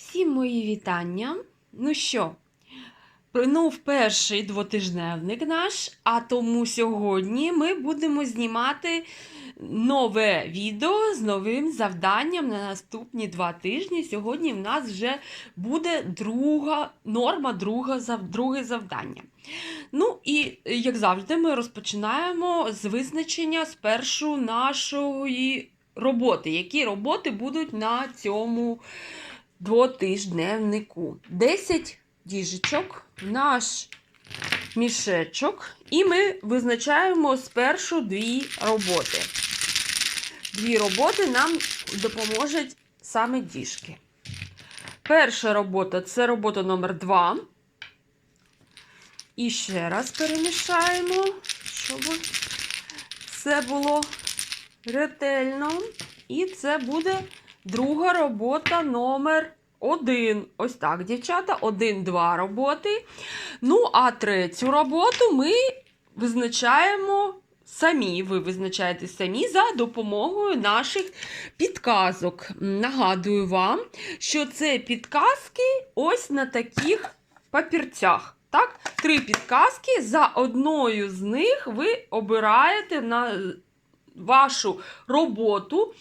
Всім мої вітання. Ну що, минув перший двотижневник наш, а тому сьогодні ми будемо знімати нове відео з новим завданням на наступні два тижні. Сьогодні в нас вже буде друга норма, друга, друге завдання. Ну і, як завжди, ми розпочинаємо з визначення спершу нашої роботи. Які роботи будуть на цьому двотижневнику. 10 діжечок наш мішечок, і ми визначаємо спершу дві роботи. Дві роботи нам допоможуть саме діжки. Перша робота це робота номер 2. І ще раз перемішаємо, щоб все було ретельно. І це буде Друга робота номер один. Ось так, дівчата, один-два роботи. Ну, а третю роботу ми визначаємо самі. Ви визначаєте самі за допомогою наших підказок. Нагадую вам, що це підказки ось на таких папірцях. Так, три підказки. За одною з них ви обираєте на вашу роботу.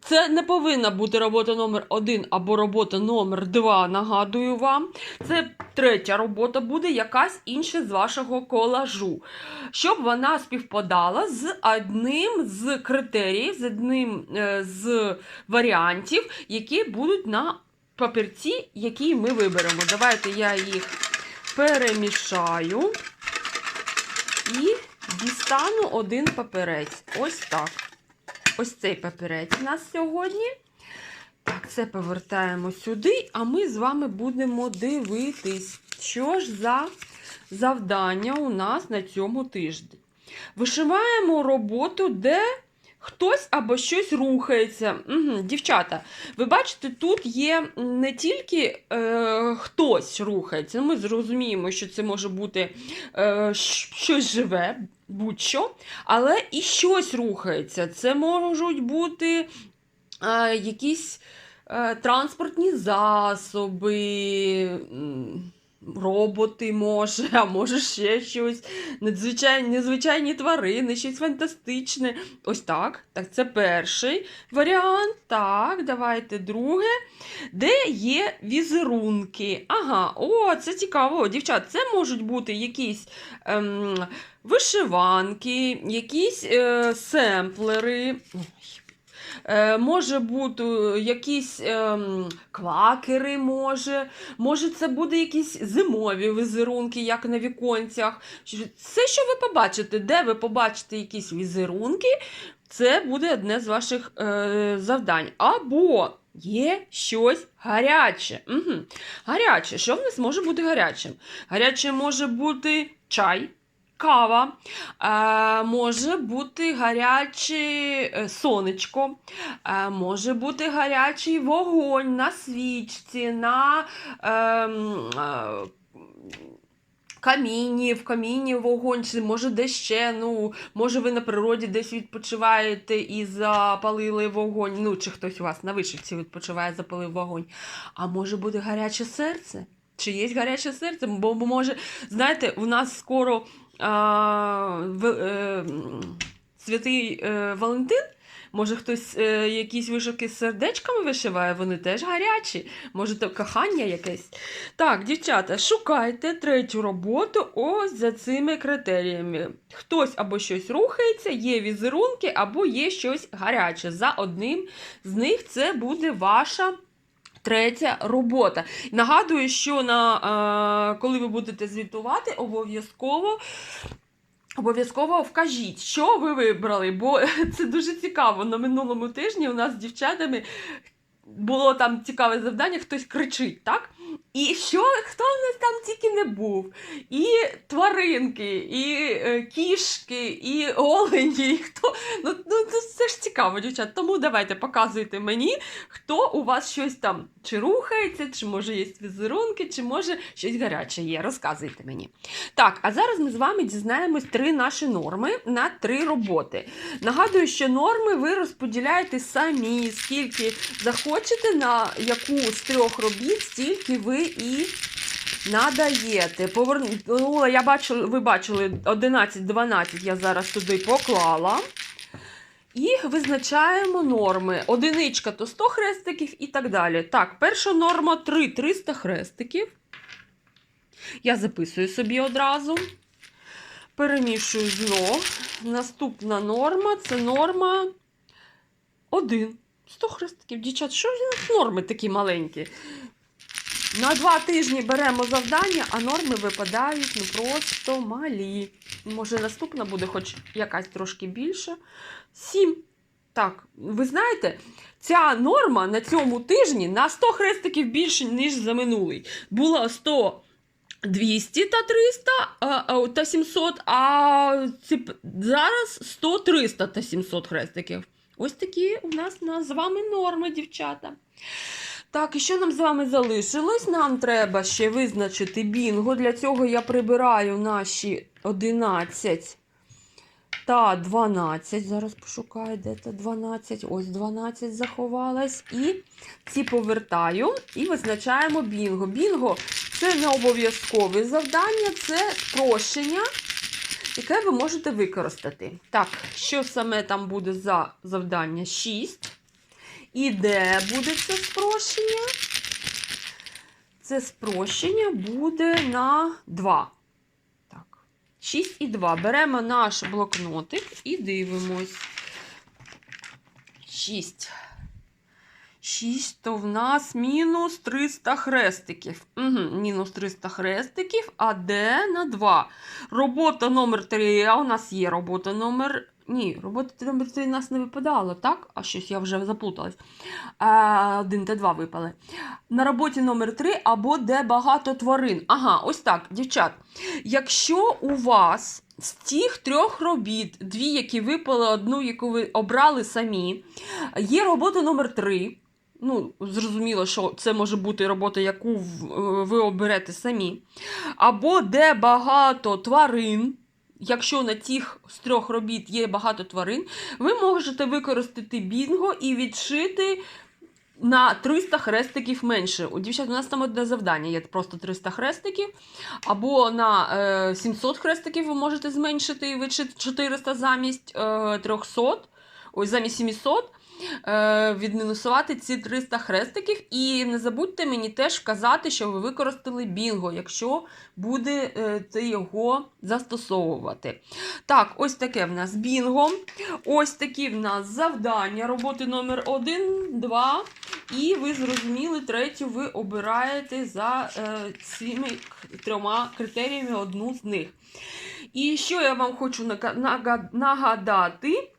Це не повинна бути робота номер 1 або робота номер 2, нагадую вам. Це третя робота буде якась інша з вашого колажу. Щоб вона співпадала з одним з критеріїв, з одним е, з варіантів, які будуть на папірці, які ми виберемо. Давайте я їх перемішаю і дістану один папірець. Ось так. Ось цей папірець у нас сьогодні. Так, це повертаємо сюди, а ми з вами будемо дивитись, що ж за завдання у нас на цьому тижні. Вишиваємо роботу, де хтось або щось рухається. Угу, дівчата, ви бачите, тут є не тільки е, хтось рухається, ми зрозуміємо, що це може бути е, щось живе, будь-що, але і щось рухається. Це можуть бути е, якісь е, транспортні засоби. Роботи може, а може ще щось, надзвичайні, незвичайні тварини, щось фантастичне. Ось так. Так, це перший варіант. Так, давайте друге. Де є візерунки? Ага, о, це цікаво, дівчат. Це можуть бути якісь ем, вишиванки, якісь е, семплери. Ой. Е, може бути якісь ем, квакери, може, може, це буде якісь зимові візерунки, як на віконцях. Все, що ви побачите, де ви побачите якісь візерунки, це буде одне з ваших е, завдань. Або є щось гаряче. Угу. Гаряче. Що в нас може бути гарячим? Гаряче може бути чай. Кава, е, може бути гаряче е, сонечко, е, може бути гарячий вогонь на свічці, на ем, е, каміні, в каміні вогонь, чи може де ще, ну, може ви на природі десь відпочиваєте і запалили вогонь, ну, чи хтось у вас на вишивці відпочиває, запалив вогонь. А може бути гаряче серце? Чи є гаряче серце? Бо може, знаєте, у нас скоро е, святий е, Валентин. Може, хтось е, якісь вишивки з сердечками вишиває, вони теж гарячі. Може, то кохання якесь. Так, дівчата, шукайте третю роботу ось за цими критеріями. Хтось або щось рухається, є візерунки, або є щось гаряче. За одним з них це буде ваша. Третя робота. Нагадую, що на, е, коли ви будете звітувати, обов'язково Обов'язково вкажіть, що ви вибрали, бо це дуже цікаво. На минулому тижні у нас з дівчатами було там цікаве завдання, хтось кричить, так? І що хто в нас там тільки не був? І тваринки, і е, кішки, і олені, і хто. Ну, ну це, це ж цікаво, дівчат. Тому давайте показуйте мені, хто у вас щось там чи рухається, чи може є візерунки, чи може щось гаряче є. Розказуйте мені. Так, а зараз ми з вами дізнаємось три наші норми на три роботи. Нагадую, що норми ви розподіляєте самі, скільки захочете. на яку з трьох робіт стільки ви і надаєте. Повернула, я бачила, ви бачили 11-12 я зараз туди поклала. І визначаємо норми. Одиничка то 100 хрестиків і так далі. Так, перша норма 3 300 хрестиків. Я записую собі одразу. Перемішую знов. Наступна норма це норма 1. 100 хрестиків. Дівчат, що ж у нас норми такі маленькі? На два тижні беремо завдання, а норми випадають ну просто малі. Може, наступна буде хоч якась трошки більше. 7. Так, ви знаєте, ця норма на цьому тижні на 100 хрестиків більше, ніж за минулий. Було 100 200 та 300 а, а, та 700, а зараз 100 300 та 700 хрестиків. Ось такі у нас з вами норми, дівчата. Так, і що нам з вами залишилось? Нам треба ще визначити бінго. Для цього я прибираю наші 11 та 12. Зараз пошукаю, де та 12. Ось 12 заховалась. І ці повертаю і визначаємо бінго. Бінго це не обов'язкове завдання, це спрощення, яке ви можете використати. Так, що саме там буде за завдання? 6. І де буде це спрощення? Це спрощення буде на 2. Так. 6 і 2. Беремо наш блокнотик і дивимось. 6. 6, то в нас мінус 300 хрестиків. Угу, мінус 300 хрестиків, а де на 2? Робота номер 3, а у нас є робота номер. Ні, робота номер 3 у нас не випадало, так? А щось я вже заплуталась. 1 та 2 випали. На роботі номер 3 або де багато тварин. Ага, ось так, дівчат. Якщо у вас з тих трьох робіт, дві, які випали, одну, яку ви обрали самі, є робота номер 3. Ну, зрозуміло, що це може бути робота, яку ви оберете самі. Або де багато тварин. Якщо на тих з трьох робіт є багато тварин, ви можете використати бінго і відшити на 300 хрестиків менше. У дівчат у нас там одне завдання, є просто 300 хрестиків. Або на е, 700 хрестиків ви можете зменшити і відшити 400 замість е, 300, ось замість 700 е, відмінусувати ці 300 хрестиків. І не забудьте мені теж вказати, що ви використали бінго, якщо буде е, його застосовувати. Так, ось таке в нас бінго. Ось такі в нас завдання. Роботи номер 1, 2. І ви зрозуміли, третю ви обираєте за е, цими трьома критеріями одну з них. І що я вам хочу нага- нага- нагадати,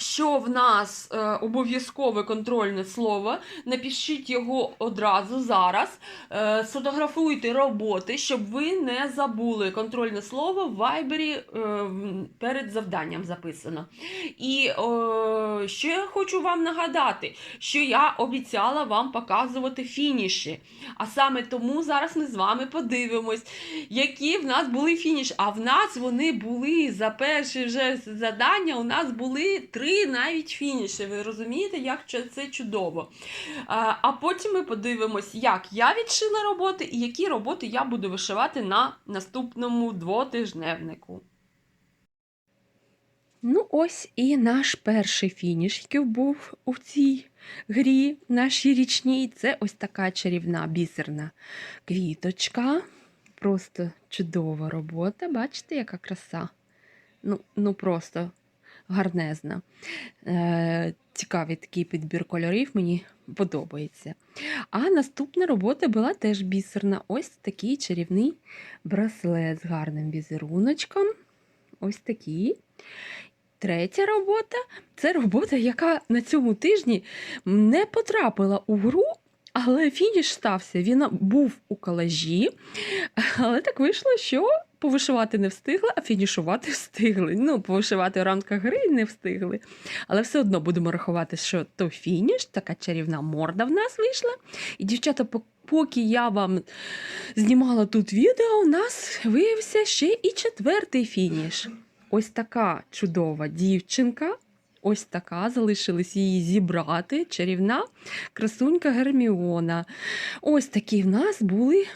що в нас е, обов'язкове контрольне слово. Напишіть його одразу зараз. Е, сфотографуйте роботи, щоб ви не забули контрольне слово в вайбері е, перед завданням записано. І е, що я хочу вам нагадати, що я обіцяла вам показувати фініші. А саме тому зараз ми з вами подивимось, які в нас були фініші. А в нас вони були за перше вже завдання. У нас були три навіть фініші. Ви розумієте, як це чудово. А потім ми подивимось, як я відшила роботи і які роботи я буду вишивати на наступному двотижневнику. Ну, ось і наш перший фініш, який був у цій грі нашій річній. Це ось така чарівна бісерна квіточка. Просто чудова робота. Бачите, яка краса? Ну, ну просто гарнезна. Е, цікавий такий підбір кольорів, мені подобається. А наступна робота була теж бісерна. Ось такий чарівний браслет з гарним візеруночком. Ось такий. Третя робота це робота, яка на цьому тижні не потрапила у гру, але фініш стався. Він був у колажі, але так вийшло, що повишивати не встигли, а фінішувати встигли. Ну, повишивати в рамках гри не встигли. Але все одно будемо рахувати, що то фініш, така чарівна морда в нас вийшла. І, дівчата, поки я вам знімала тут відео, у нас виявився ще і четвертий фініш. Ось така чудова дівчинка. ось така, залишилось її зібрати. Чарівна красунька Герміона. Ось такі в нас були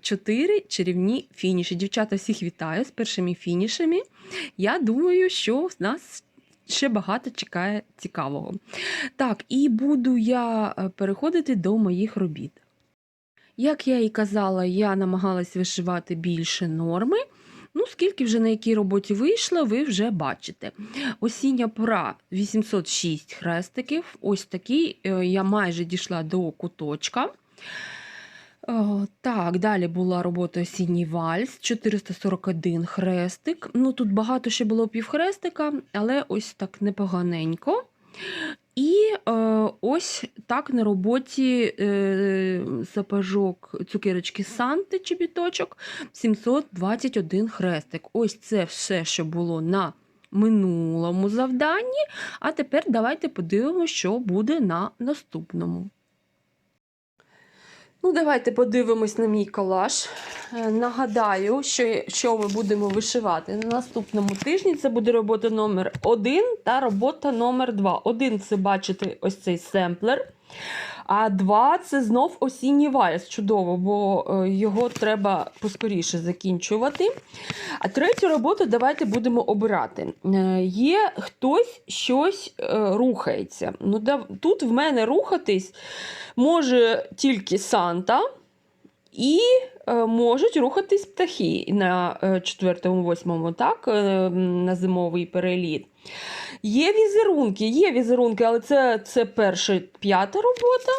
чотири чарівні фініші. Дівчата, всіх вітаю з першими фінішами. Я думаю, що в нас ще багато чекає цікавого. Так, і буду я е, переходити до моїх робіт. Як я і казала, я намагалась вишивати більше норми. Ну, скільки вже на якій роботі вийшло, ви вже бачите. Осіння пора 806 хрестиків. Ось такий. е, Я майже дійшла до куточка. Е, Так, далі була робота осінній вальс, 441 хрестик. Ну, тут багато ще було півхрестика, але ось так непоганенько. І е, ось так на роботі е, сапожок цукерочки Санти чобіточок 721 хрестик. Ось це все, що було на минулому завданні. А тепер давайте подивимося, що буде на наступному. Ну, давайте подивимось на мій колаж. Е, Нагадаю, що, що ми будемо вишивати на наступному тижні. Це буде робота номер 1 та робота номер 2. Один це бачите ось цей семплер. А два це знов осінній вальс. Чудово, бо е, його треба поскоріше закінчувати. А третю роботу давайте будемо обирати. Е, Є хтось щось е, рухається. Ну, Тут в мене рухатись може тільки Санта. І е, можуть рухатись птахи на 4-8, так, е, на зимовий переліт. Є візерунки, є візерунки, але це, це перша п'ята робота.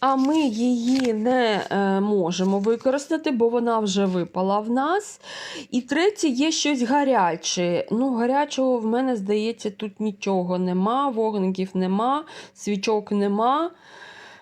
А ми її не е, можемо використати, бо вона вже випала в нас. І третє є щось гаряче. Ну, гарячого в мене, здається, тут нічого нема, вогників нема, свічок нема.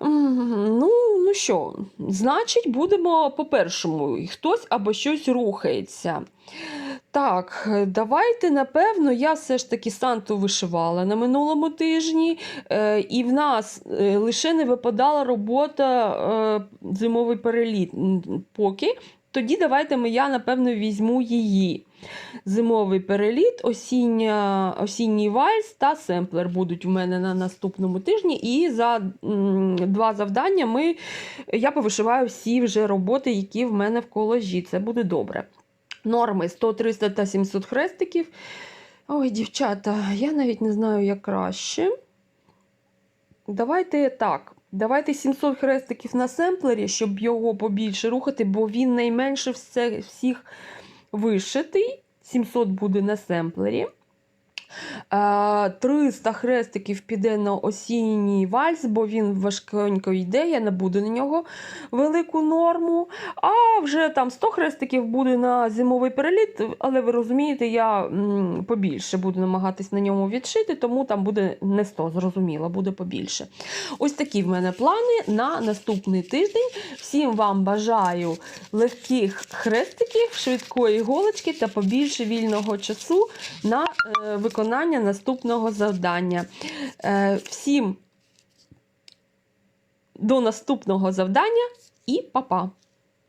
Ну, ну що, значить, будемо по першому. Хтось або щось рухається. Так, давайте, напевно, я все ж таки Санту вишивала на минулому тижні, е, і в нас е, лише не випадала робота е, зимовий переліт поки. Тоді давайте ми, я, напевно, візьму її. Зимовий переліт, осіння, осінній вальс та семплер будуть в мене на наступному тижні. І за два завдання ми, я повишиваю всі вже роботи, які в мене в колажі. Це буде добре. Норми 100, 300 та 700 хрестиків. Ой, дівчата, я навіть не знаю, як краще. Давайте так. Давайте 700 хрестиків на семплері, щоб його побільше рухати, бо він найменше всіх вишитий. 700 буде на семплері. Е, 300 хрестиків піде на осінній вальс, бо він важкенько йде, я не буду на нього велику норму. А вже там 100 хрестиків буде на зимовий переліт, але ви розумієте, я побільше буду намагатись на ньому відшити, тому там буде не 100, зрозуміло, буде побільше. Ось такі в мене плани на наступний тиждень. Всім вам бажаю легких хрестиків, швидкої голочки та побільше вільного часу на е, виконання наступного завдання. Е, всім до наступного завдання і па-па!